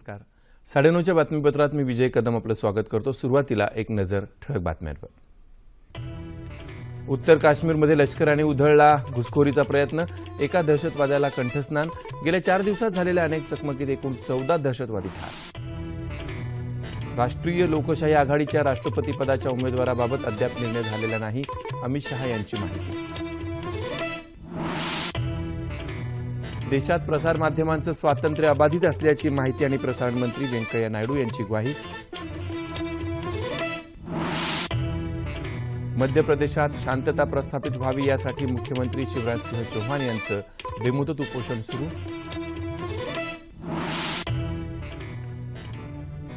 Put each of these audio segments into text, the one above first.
नमस्कार. साडेनऊच्या बातमीपत्रात मी विजय कदम आपलं स्वागत करतो. सुरुवातीला एक नजर ठळक बातम्यांवर. उत्तर काश्मीरमध्ये लष्कराने उधळला घुसखोरीचा प्रयत्न. एका दहशतवाद्याला कंठस्नान. गेल्या चार दिवसात झालेल्या अनेक चकमकीत एकूण चौदा दहशतवादी ठार. राष्ट्रीय लोकशाही आघाडीच्या राष्ट्रपती पदाच्या उमेदवाराबाबत अद्याप निर्णय झालेला नाही. अमित शहा यांची माहिती. देशात प्रसारमाध्यमांचं स्वातंत्र्य अबाधित असल्याची माहिती आणि प्रसारण मंत्री व्यंकय्या नायडू यांची ग्वाही. मध्य प्रदेशात शांतता प्रस्थापित व्हावी यासाठी मुख्यमंत्री शिवराज सिंह चौहान यांचं बेमुदत उपोषण सुरू.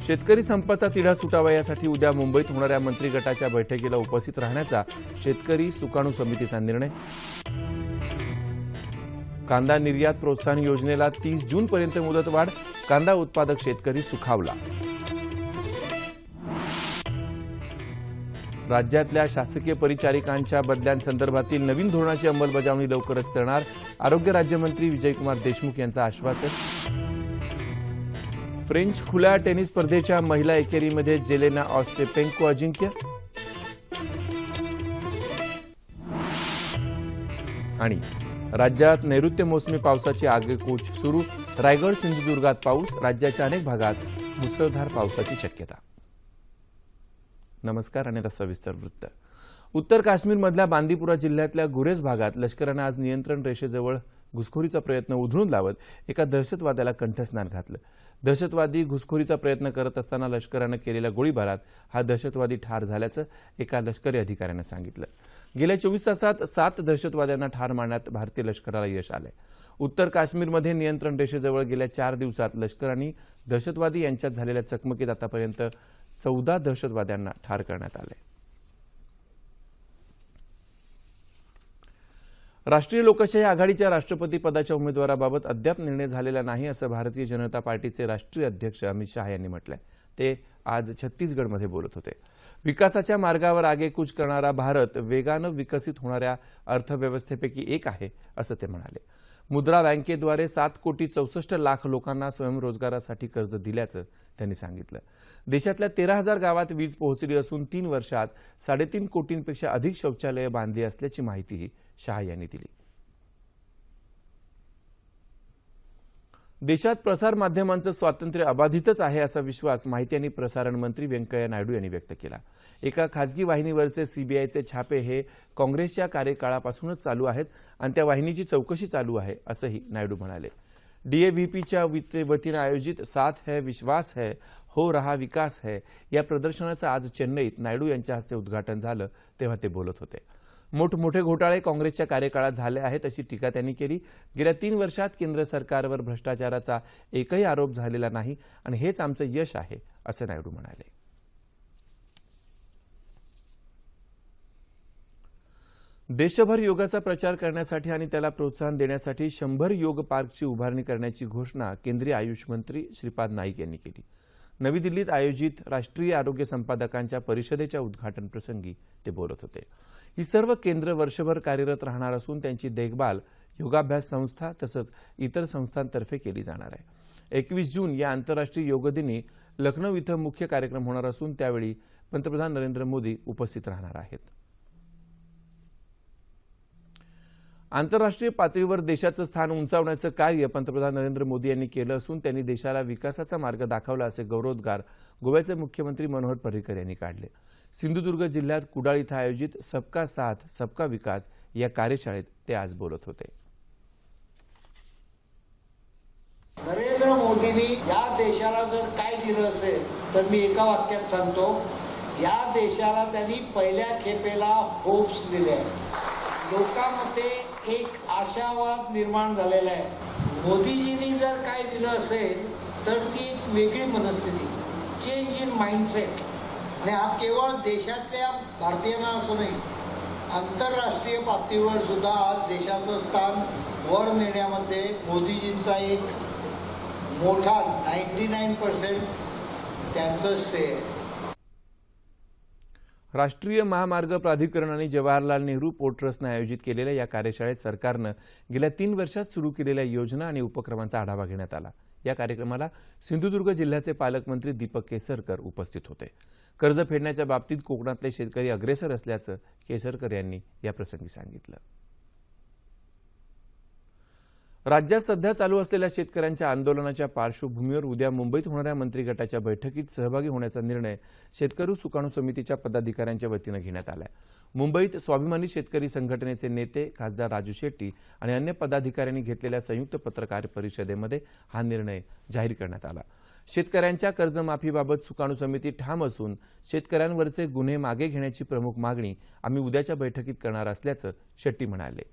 शेतकरी संपाचा तिढा सुटावा यासाठी उद्या मुंबईत होणाऱ्या मंत्रिगटाच्या बैठकीला उपस्थित राहण्याचा शेतकरी सुकाणू समितीचा निर्णय. कांदा निर्यात प्रोत्साहन योजनेला तीस जून पर्यंत मुदतवाढ कांदा उत्पादक शेतकरी सुखावला. राज्यातल्या शासकीय परिचारिकांच्या बदल्यांसंदर्भातील नवीन धोरणाची अंमलबजावणी लवकरच करणार आरोग्य राज्यमंत्री विजयकुमार देशमुख यांचं आश्वासन. फ्रेंच खुल्या टेनिस स्पर्धेच्या महिला एकेरीमध्ये जेलेना ऑस्टेपेंको अजिंक्य. आणि राज्यात नैऋत्य मोसमी पावसाची आगेकूच सुरू. रायगड सिंधुदुर्गात पाऊस राज्याच्या अनेक भागात मुसळधार पावसाची शक्यता. नमस्कार आणि आता सविस्तर वृत्त. उत्तर काश्मीरमधल्या बांदीपुरा जिल्ह्यातल्या गुरेज भागात लष्करानं आज नियंत्रण रेषेजवळ घुसखोरीचा प्रयत्न उधळून लावत एका दहशतवाद्याला कंठस्नान घातलं. दहशतवादी घुसखोरीचा प्रयत्न करत असताना लष्करानं केलेल्या गोळीबारात हा दहशतवादी ठार झाल्याचं एका लष्करी अधिकाऱ्यानं सांगितलं. गेल्या चोवीस तासात सात दहशतवाद्यांना ठार मारण्यात भारतीय लष्कराला यश आलंय. उत्तर काश्मीरमध्ये नियंत्रण रेषेजवळ गेल्या चार दिवसात लष्कर आणि दहशतवादी यांच्यात झालेल्या चकमकीत आतापर्यंत चौदा दहशतवाद्यांना ठार करण्यात आलंय. राष्ट्रीय लोकशाही आघाडीच्या राष्ट्रपती पदाच्या उमेदवाराबाबत अद्याप निर्णय झालेला नाही असं भारतीय जनता पार्टीचे राष्ट्रीय अध्यक्ष अमित शहा यांनी म्हटलंय. ते आज छत्तीसगडमध्ये बोलत होते. विकासाच्या मार्गावर आगेकूच करणारा भारत वेगानं विकसित होणाऱ्या अर्थव्यवस्थेपैकी एक आहे असं ते म्हणाले. मुद्रा बँकेद्वारे सात कोटी चौसष्ट लाख लोकांना स्वयंरोजगारासाठी कर्ज दिल्याचं त्यांनी सांगितलं. देशातल्या तेरा हजार गावात वीज पोहोचली असून तीन वर्षात साडेतीन कोटींपेक्षा अधिक शौचालयं बांधली असल्याची माहितीही शहा यांनी दिली. देशात प्रसार माध्यमांचं स्वातंत्र्य अबाधितच आहे असा विश्वास माहिती आणि प्रसारण मंत्री व्यंकय्या नायडू यांनी व्यक्त केला. एका खासगी वाहिनीवरचे सीबीआयचे छापे हे काँग्रेसच्या कार्यकाळापासूनच चालू आहेत आणि त्या वाहिनीची चौकशी चालू आहे असंही नायडू म्हणाले. डीएव्हीपीच्या वतीनं आयोजित साथ है विश्वास है हो रहा विकास है या प्रदर्शनाचं आज चेन्नईत नायडू यांच्या हस्ते उद्घाटन झालं तेव्हा ते बोलत होते. मोठमोठे घोटाळे काँग्रेसच्या कार्यकाळात झाले आहेत अशी टीका त्यांनी केली. गेल्या तीन वर्षात केंद्र सरकारवर भ्रष्टाचाराचा एकही आरोप झालेला नाही आणि हेच आमचं यश आहे असं नायडू म्हणाले. देशभर योगाचा प्रचार करण्यासाठी आणि त्याला प्रोत्साहन देण्यासाठी शंभर योग पार्कची उभारणी करण्याची घोषणा केंद्रीय आयुष मंत्री श्रीपाद नाईक यांनी केली. नवी दिल्लीत आयोजित राष्ट्रीय आरोग्य संपादकांच्या परिषदेच्या उद्घाटन प्रसंगी ते बोलत होते. ही सर्व केंद्र वर्षभर कार्यरत राहणार असून त्यांची देखभाल योगाभ्यास संस्था तसंच इतर संस्थांतर्फे केली जाणार आहे. एकवीस जून या आंतरराष्ट्रीय योग दिनी लखनौ इथं मुख्य कार्यक्रम होणार असून त्यावेळी पंतप्रधान नरेंद्र मोदी उपस्थित राहणार आहेत. आंतरराष्ट्रीय पातळीवर देशाचं स्थान उंचावण्याचं कार्य पंतप्रधान नरेंद्र मोदी यांनी केलं असून त्यांनी देशाला विकासाचा मार्ग दाखवला असे गौरवोद्गार गोव्याचे मुख्यमंत्री मनोहर पर्रिकर यांनी काढले. सिंधुदुर्ग जिल्ह्यात कुडाळ इथं आयोजित सबका साथ सबका विकास या कार्यशाळेत ते आज बोलत होते. नरेंद्र मोदींनी या देशाला जर काय दिलं असेल तर मी एका वाक्यात सांगतो या देशाला त्यांनी पहिल्या खेपेला होप्स दिले लोकांमध्ये एक आशावाद निर्माण झालेला आहे. मोदीजींनी जर काय दिलं असेल तर ती एक वेगळी मनस्थिती चेंज इन माइंडसेट आणि हा केवळ देशातल्या भारतीयांना असं नाही आंतरराष्ट्रीय पातळीवर सुद्धा आज देशाचं स्थान वर नेण्यामध्ये मोदीजींचा एक मोठा नाईन्टी नाईन पर्सेंट त्यांचं श्रेय राष्ट्रीय महामार्ग प्राधिकरण आणि जवाहरलाल नेहरू पोर्ट ट्रस्टनं आयोजित केलेल्या या कार्यशाळेत सरकारनं गेल्या तीन वर्षात सुरू केलेल्या योजना आणि उपक्रमांचा आढावा घेण्यात आला. या कार्यक्रमाला सिंधुदुर्ग जिल्ह्याचे पालकमंत्री दीपक केसरकर उपस्थित होते. कर्ज फेडण्याच्या बाबतीत कोकणातले शेतकरी अग्रेसर असल्याचं केसरकर यांनी याप्रसंगी सांगितलं. राज्यात सध्या चालू असलेल्या शेतकऱ्यांच्या आंदोलनाच्या पार्श्वभूमीवर उद्या मुंबईत होणाऱ्या मंत्रिगटाच्या बैठकीत सहभागी होण्याचा निर्णय शेतकरी सुकाणू समितीच्या पदाधिकाऱ्यांच्या वतीनं घेण्यात आलाय. मुंबईत स्वाभिमानी शेतकरी संघटनेचे नेते खासदार राजू शेट्टी आणि अन्य पदाधिकाऱ्यांनी घेतलेल्या संयुक्त पत्रकार परिषदेमध्ये हा निर्णय जाहीर करण्यात आला. शेतकऱ्यांच्या कर्जमाफीबाबत सुकाणू समिती ठाम असून शेतकऱ्यांवरचे गुन्हे मागे घेण्याची प्रमुख मागणी आम्ही उद्याच्या बैठकीत करणार असल्याचं शेट्टी म्हणाले.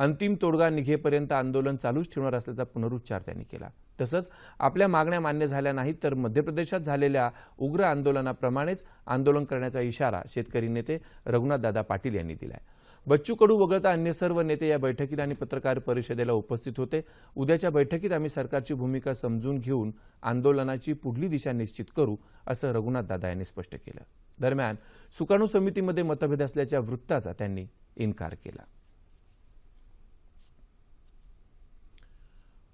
अंतिम तोडगा निघेपर्यंत आंदोलन चालूच ठेवणार असल्याचा पुनरुच्चार त्यांनी केला. तसंच आपल्या मागण्या मान्य झाल्या नाहीत तर मध्य प्रदेशात झालेल्या उग्र आंदोलनाप्रमाणेच आंदोलन करण्याचा इशारा शेतकरी नेते रघुनाथदादा पाटील यांनी दिलाय. बच्चू कडू वगळता अन्य सर्व नेते या बैठकीला आणि पत्रकार परिषदेला उपस्थित होते. उद्याच्या बैठकीत आम्ही सरकारची भूमिका समजून घेऊन आंदोलनाची पुढली दिशा निश्चित करू असं रघुनाथदादा यांनी स्पष्ट केलं. दरम्यान सुकाणू समितीमध्ये मतभेद असल्याच्या वृत्ताचा त्यांनी इन्कार केला.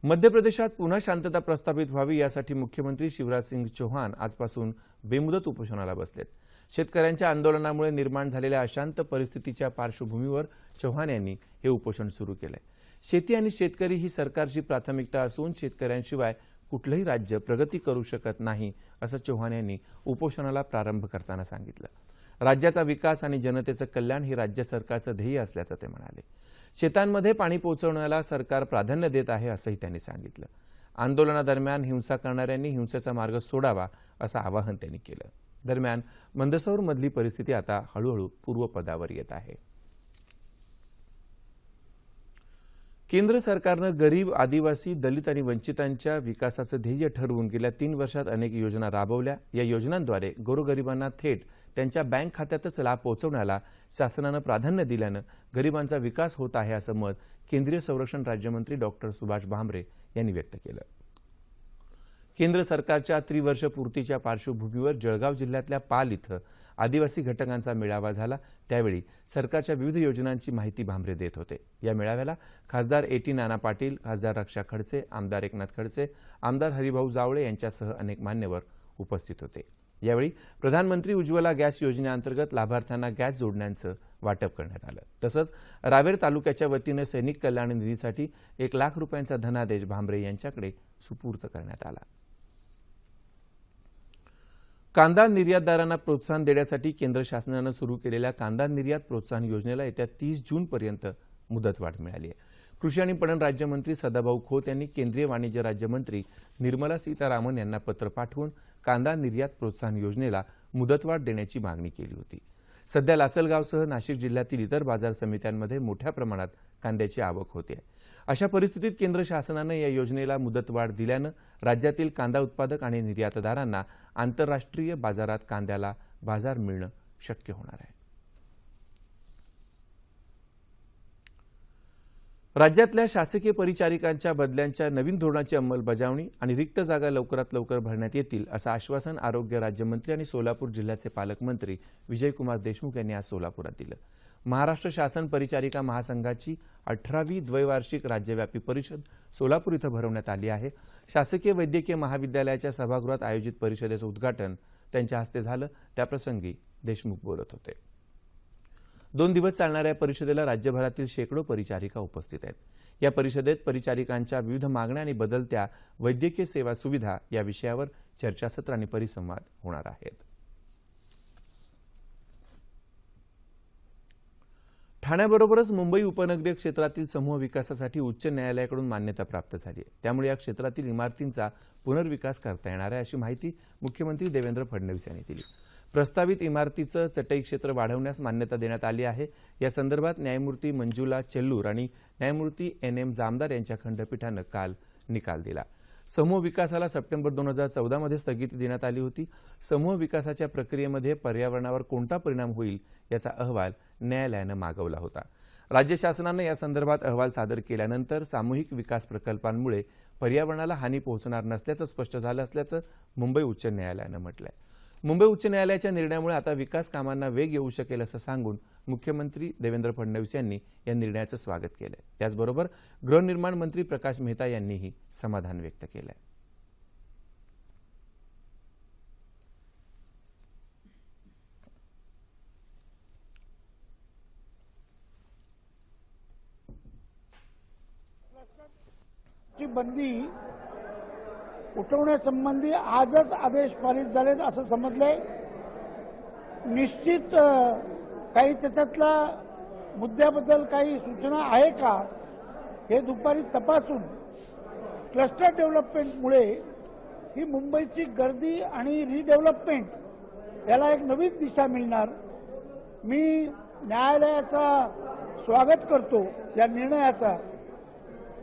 मध्य प्रदेशात पुन्हा शांतता प्रस्थापित व्हावी यासाठी मुख्यमंत्री शिवराज सिंग चौहान आजपासून बेमुदत उपोषणाला बसलेत. शेतकऱ्यांच्या आंदोलनामुळे निर्माण झालेल्या अशांत परिस्थितीच्या पार्श्वभूमीवर चौहान यांनी हे उपोषण सुरू केलंय. शेती आणि शेतकरी ही सरकारची प्राथमिकता असून शेतकऱ्यांशिवाय कुठलंही राज्य प्रगती करू शकत नाही असं चौहान यांनी उपोषणाला प्रारंभ करताना सांगितलं. राज्याचा विकास आणि जनतेचं कल्याण हे राज्य सरकारचं ध्येय असल्याचं ते म्हणाले. शेतांमध्ये पाणी पोहोचवण्याला सरकार प्राधान्य देत आहे असंही त्यांनी सांगितलं. आंदोलनादरम्यान हिंसा करणाऱ्यांनी हिंसेचा मार्ग सोडावा असं आवाहन त्यांनी केलं. दरम्यान मंदसौरमधली परिस्थिती आता हळूहळू पूर्वपदावर येत आहे. केंद्र सरकारनं गरीब आदिवासी दलित आणि वंचितांच्या विकासाचं ध्येय ठरवून गेल्या तीन वर्षात अनेक योजना राबवल्या. या योजनांद्वारे गोरगरिबांना थेट त्यांच्या बँक खात्यातच लाभ पोहोचवण्याला शासनानं प्राधान्य दिल्यानं गरिबांचा विकास होत आहे असं मत केंद्रीय संरक्षण राज्यमंत्री डॉक्टर सुभाष भामरे यांनी व्यक्त केलं. केंद्र सरकारच्या त्रिवर्ष पूर्तीच्या पार्श्वभूमीवर जळगाव जिल्ह्यातल्या पाल इथं आदिवासी घटकांचा मेळावा झाला. त्यावेळी सरकारच्या विविध योजनांची माहिती भांबरे देत होते. या मेळाव्याला खासदार एटी नाना पाटील खासदार रक्षा खडसे आमदार एकनाथ खडसे आमदार हरिभाऊ जावळे यांच्यासह अनेक मान्यवर उपस्थित होते. यावेळी प्रधानमंत्री उज्ज्वला गॅस योजनेअंतर्गत लाभार्थ्यांना गॅस जोडण्यांचं वाटप करण्यात आलं. तसंच रावेर तालुक्याच्या वतीनं सैनिक कल्याण निधीसाठी एक लाख रुपयांचा धनादेश भांबरे यांच्याकडे सुपूर्त करण्यात आला. कांदा निर्यातदारांना प्रोत्साहन देण्यासाठी केंद्र शासनानं सुरू केलेल्या कांदा निर्यात प्रोत्साहन योजनेला येत्या तीस जूनपर्यंत मुदतवाढ मिळाली आहे. कृषी आणि पणन राज्यमंत्री सदाभाऊ खोत यांनी केंद्रीय वाणिज्य राज्यमंत्री निर्मला सीतारामन यांना पत्र पाठवून कांदा निर्यात प्रोत्साहन योजनेला मुदतवाढ देण्याची मागणी केली होती. सध्या लासलगावसह नाशिक जिल्ह्यातील इतर बाजार समित्यांमध्ये मोठ्या प्रमाणात कांद्याची आवक होते. आहे अशा परिस्थितीत केंद्र शासनानं या योजनेला मुदतवाढ दिल्यानं राज्यातील कांदा उत्पादक आणि निर्यातदारांना आंतरराष्ट्रीय बाजारात कांद्याला बाजार मिळणं शक्य होणार आहे. राज्यातल्या शासकीय परिचारिकांच्या बदल्यांच्या नवीन धोरणाची अंमलबजावणी आणि रिक्त जागा लवकरात लवकर भरण्यात येतील असं आश्वासन आरोग्य राज्यमंत्री आणि सोलापूर जिल्ह्याचे पालकमंत्री विजयकुमार देशमुख यांनी आज सोलापुरात दिलं. महाराष्ट्र शासन परिचारिका महासंघाची अठरावी द्वैवार्षिक राज्यव्यापी परिषद सोलापूर इथं भरवण्यात आली आहे. शासकीय वैद्यकीय महाविद्यालयाच्या सभागृहात आयोजित परिषदेचं उद्घाटन त्यांच्या हस्ते झालं. त्याप्रसंगी देशमुख बोलत होते. दोन दिवस चालणाऱ्या या परिषदेला राज्यभरातील शेकडो परिचारिका उपस्थित आहेत. या परिषदेत परिचारिकांच्या विविध मागण्या आणि बदलत्या वैद्यकीय सेवा सुविधा या विषयावर चर्चासत्र आणि परिसंवाद होणार आहेत. ठाण्याबरोबरच मुंबई उपनगरीय क्षेत्रातील समूह विकासासाठी उच्च न्यायालयाकडून मान्यता प्राप्त झाली आहे. त्यामुळे या क्षेत्रातील इमारतींचा पुनर्विकास करता येणार आहे अशी माहिती मुख्यमंत्री देवेंद्र फडणवीस यांनी दिली. प्रस्तावित इमारतीचं चटई क्षेत्र वाढवण्यास मान्यता देण्यात आली आहे. या संदर्भात न्यायमूर्ती मंजुला चेल्लूर आणि न्यायमूर्ती एन एम जामदार यांच्या खंडपीठानं काल निकाल दिला. समूह विकासाला सप्टेंबर दोन हजार चौदामध्ये स्थगिती देण्यात आली होती. समूह विकासाच्या प्रक्रियेमध्ये पर्यावरणावर कोणता परिणाम होईल याचा अहवाल न्यायालयानं मागवला होता. राज्य शासनानं या संदर्भात अहवाल सादर केल्यानंतर सामूहिक विकास प्रकल्पांमुळे पर्यावरणाला हानी पोहोचणार नसल्याचं स्पष्ट झालं असल्याचं मुंबई उच्च न्यायालयानं म्हटलं आहे मुंबई उच्च न्यायालयाच्या निर्णयामुळे आता विकास कामांना वेग येऊ शकेल असं सांगून मुख्यमंत्री देवेंद्र फडणवीस यांनी या निर्णयाचं स्वागत केलं त्याचबरोबर गृहनिर्माण मंत्री प्रकाश मेहता यांनीही समाधान व्यक्त केलंय. बंदी उठवण्यासंबंधी आजच आदेश पारित झालेत असं समजलंय. निश्चित काही त्याच्यातला मुद्द्याबद्दल काही सूचना आहे का हे दुपारी तपासून क्लस्टर डेव्हलपमेंटमुळे ही मुंबईची गर्दी आणि रिडेव्हलपमेंट याला एक नवीन दिशा मिळणार. मी न्यायालयाचा स्वागत करतो या निर्णयाचा.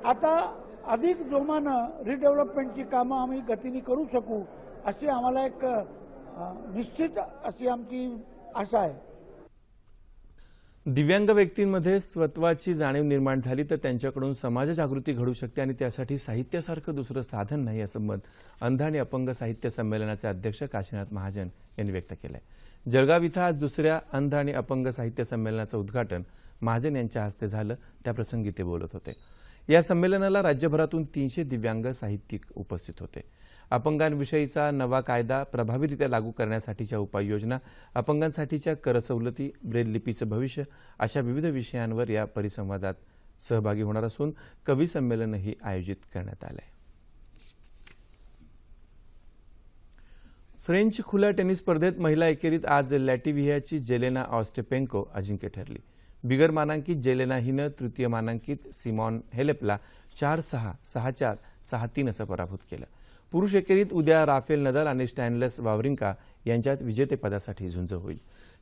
आता अधिक जोमानं रिडेव्हलपमेंटची कामं आम्ही गतीने करू शकू अशी आम्हाला एक निश्चित अशी आमची आशा आहे. दिव्यांग व्यक्तींमध्ये स्वत्वाची जाणीव निर्माण झाली तर त्यांच्याकडून समाज जागृती घडू शकते आणि त्यासाठी साहित्यासारखं दुसरं साधन नाही असं मत अंध आणि अपंग साहित्य संमेलनाचे अध्यक्ष काशीनाथ महाजन यांनी व्यक्त केलं आहे जळगाव इथं आज दुसऱ्या अंध आणि अपंग साहित्य संमेलनाचं उद्घाटन महाजन यांच्या हस्ते झालं त्याप्रसंगी ते बोलत होते. या संमेलनाला राज्यभरातून तीनशे दिव्यांग साहित्यिक उपस्थित होते. अपंगांविषयीचा नवा कायदा प्रभावीरित्या लागू करण्यासाठीच्या उपाययोजना अपंगांसाठीच्या कर सवलती ब्रेल लिपीचं भविष्य अशा विविध विषयांवर या परिसंवादात सहभागी होणार असून कवी संमेलनही आयोजित करण्यात आलं आहे फ्रेंच खुल्या टेनिस स्पर्धेत महिला एकेरीत आज लॅटिव्हियाची जेलेना ऑस्टेपेंको अजिंक्य ठरली. बिगर मानांकित जेलेना हिनं तृतीय मानांकित सिमॉन हेलेपला चार सहा सहा चार सहा तीन असं पराभूत केलं. पुरुष एकेरीत उद्या राफेल नदाल आणि स्टॅनलेस वावरिंका यांच्यात विजेतेपदासाठी झुंज होईल.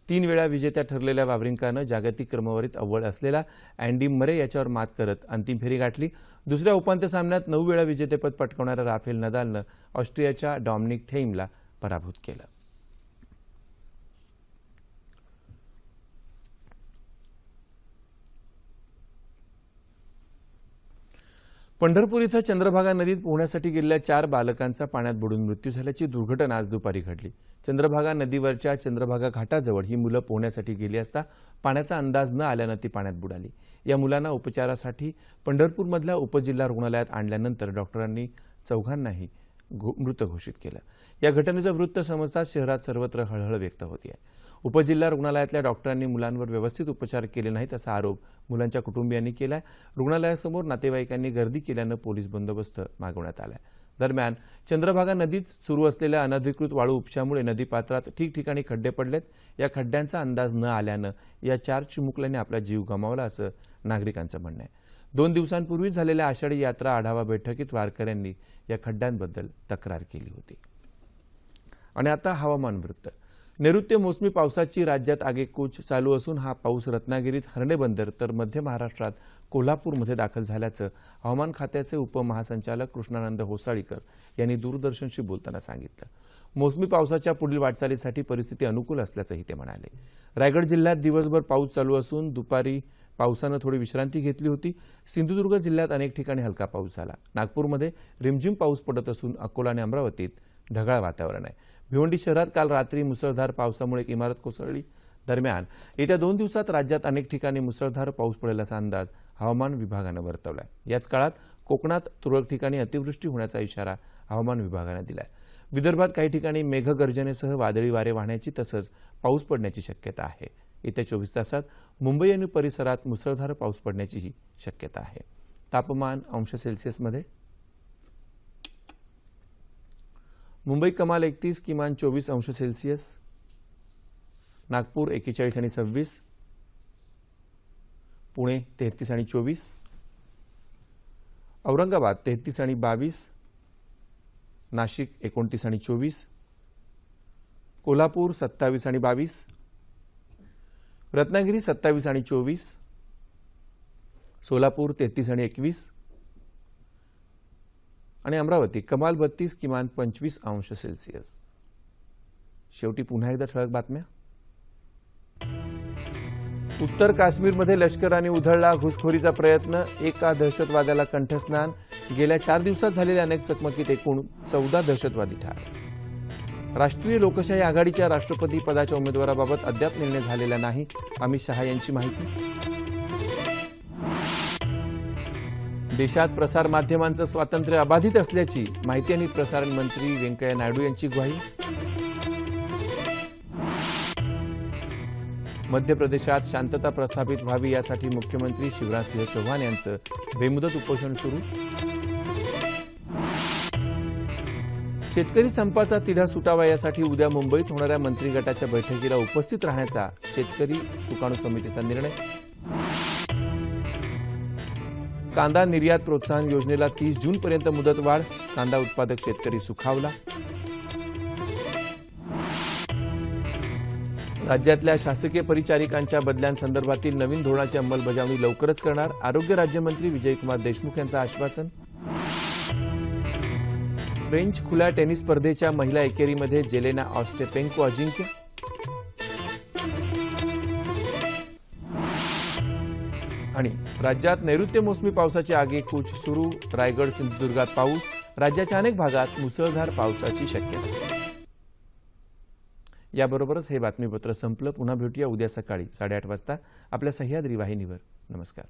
तीन वेळा विजेत्या ठरलेल्या वावरिंकानं जागतिक क्रमवारीत अव्वल असलेला अँडी मरे याच्यावर मात करत अंतिम फेरी गाठली. दुसऱ्या उपांत्य सामन्यात नऊ वेळा विजेतेपद पटकावणाऱ्या राफेल नदालनं ऑस्ट्रियाच्या डॉमिनिक थेईमला पराभूत केलं. पंढरपूर इथं चंद्रभागा नदीत पोहण्यासाठी गेलेल्या चार बालकांचा पाण्यात बुडून मृत्यू झाल्याची दुर्घटना आज दुपारी घडली. चंद्रभागा नदीवरच्या चंद्रभागा घाटाजवळ ही मुलं पोहण्यासाठी गेली असता पाण्याचा अंदाज न आल्यानं ती पाण्यात बुडाली. या मुलांना उपचारासाठी पंढरपूरमधल्या उपजिल्हा रुग्णालयात आणल्यानंतर डॉक्टरांनी चौघांनाही मृत घोषित केलं. या घटनेचं वृत्त समजताच शहरात सर्वत्र हळहळ व्यक्त होती आहे उपजिल्हा रुग्णालयातल्या डॉक्टरांनी मुलांवर व्यवस्थित उपचार केले नाहीत असा आरोप मुलांच्या कुटुंबियांनी केलाय. रुग्णालयासमोर नातेवाईकांनी गर्दी केल्यानं पोलीस बंदोबस्त मागवण्यात आलाय. दरम्यान चंद्रभागा नदीत सुरू असलेल्या अनधिकृत वाळू उपशामुळे नदीपात्रात ठिकठिकाणी खड्डे पडलेत. या खड्ड्यांचा अंदाज न आल्यानं या चार चिमुकल्यांनी आपला जीव गमावला असं नागरिकांचं म्हणणं आहे. दोन दिवसांपूर्वी झालेल्या आषाढी यात्रा आढावा बैठकीत वारकऱ्यांनी या खड्ड्यांबद्दल तक्रार केली होती. आणि आता हवामान वृत्त. नैऋत्य मोसमी पावसाची राज्यात आगेकूच चालू असून हा पाऊस रत्नागिरीत हर्णे बंदर तर मध्य महाराष्ट्रात कोल्हापूरमध्ये दाखल झाल्याचं हवामान खात्याचे उपमहासंचालक कृष्णानंद होसाळीकर यांनी दूरदर्शनशी बोलताना सांगितलं. मोसमी पावसाच्या पुढील वाटचालीसाठी परिस्थिती अनुकूल असल्याचंही ते म्हणाले. रायगड जिल्ह्यात दिवसभर पाऊस चालू असून दुपारी पावसानं थोडी विश्रांती घेतली होती. सिंधुदुर्ग जिल्ह्यात अनेक ठिकाणी हलका पाऊस झाला. नागपूरमध्ये रिमझिम पाऊस पडत असून अकोला आणि अमरावतीत ढगाळ वातावरण आहे. भिवंडी शहरात काल रात्री मुसळधार पावसामुळे एक इमारत कोसळली. दरम्यान येत्या दोन दिवसात राज्यात अनेक ठिकाणी मुसळधार पाऊस पडेल असा अंदाज हवामान विभागानं वर्तवलाय. याच काळात कोकणात तुरळक ठिकाणी अतिवृष्टी होण्याचा इशारा हवामान विभागानं दिलाय. विदर्भात काही ठिकाणी मेघगर्जनेसह वादळी वारे वाहण्याची तसंच पाऊस पडण्याची शक्यता आहे. येत्या चोवीस तासात मुंबई आणि परिसरात मुसळधार पाऊस पडण्याचीही शक्यता आहे. तापमान अंश सेल्सिअसमध्ये मुंबई कमाल एकतीस किमान चोवीस अंश सेल्सिअस. नागपूर एकेचाळीस आणि सव्वीस. पुणे तेहतीस आणि चोवीस. औरंगाबाद तेहतीस आणि बावीस. नाशिक एकोणतीस आणि चोवीस. कोल्हापूर सत्तावीस आणि बावीस. रत्नागिरी सत्तावीस आणि चोवीस सोलापूर तेहतीस आणि एकवीस आणि अमरावती कमाल बत्तीस किमान पंचवीस अंश सेल्सिअस. शेवटी पुन्हा एकदा ठळक बातम्या. उत्तर काश्मीरमध्ये लष्कराने उधळला घुसखोरीचा प्रयत्न एका दहशतवाद्याला कंठस्नान. गेल्या चार दिवसात झालेल्या अनेक चकमकीत एकूण चौदा दहशतवादी ठार. राष्ट्रीय लोकशाही आघाडीच्या राष्ट्रपती पदाच्या उमेदवाराबाबत अद्याप निर्णय झालेला नाही. अमित शहा यांची माहिती. देशात प्रसार माध्यमांचं स्वातंत्र्य अबाधित असल्याची माहिती आणि प्रसारण मंत्री व्यंकय्या नायडू यांची ग्वाही. मध्य प्रदेशात शांतता प्रस्थापित व्हावी यासाठी मुख्यमंत्री शिवराज सिंह चौहान यांचं बेमुदत उपोषण सुरू. शेतकरी संपाचा तिढा सुटावा यासाठी उद्या मुंबईत होणाऱ्या मंत्रिगटाच्या बैठकीला उपस्थित राहण्याचा शेतकरी सुकाणू समितीचा निर्णय. कांदा निर्यात प्रोत्साहन योजनेला तीस जूनपर्यंत मुदतवाढ. कांदा उत्पादक शेतकरी सुखावला. राज्यातल्या शासकीय परिचारिकांच्या बदल्यांसंदर्भातील नवीन धोरणाची अंमलबजावणी लवकरच करणार आरोग्य राज्यमंत्री विजयकुमार देशमुख यांचं आश्वासन. फ्रेंच खुल्या टेनिस स्पर्धेच्या महिला एकेरीमध्ये जेलेना ऑस्टेपेंको अजिंक्य. आणि राज्यात नैऋत्य मोसमी पावसाची आगेकूच सुरू रायगड सिंधुदुर्गात पाऊस राज्याच्या अनेक भागात मुसळधार पावसाची शक्यता. याबरोबरच हे बातमीपत्र संपलं. पुन्हा भेटूया उद्या सकाळी साडेआठ वाजता. आपल्या सह्याद्री वाहिनीवर. नमस्कार.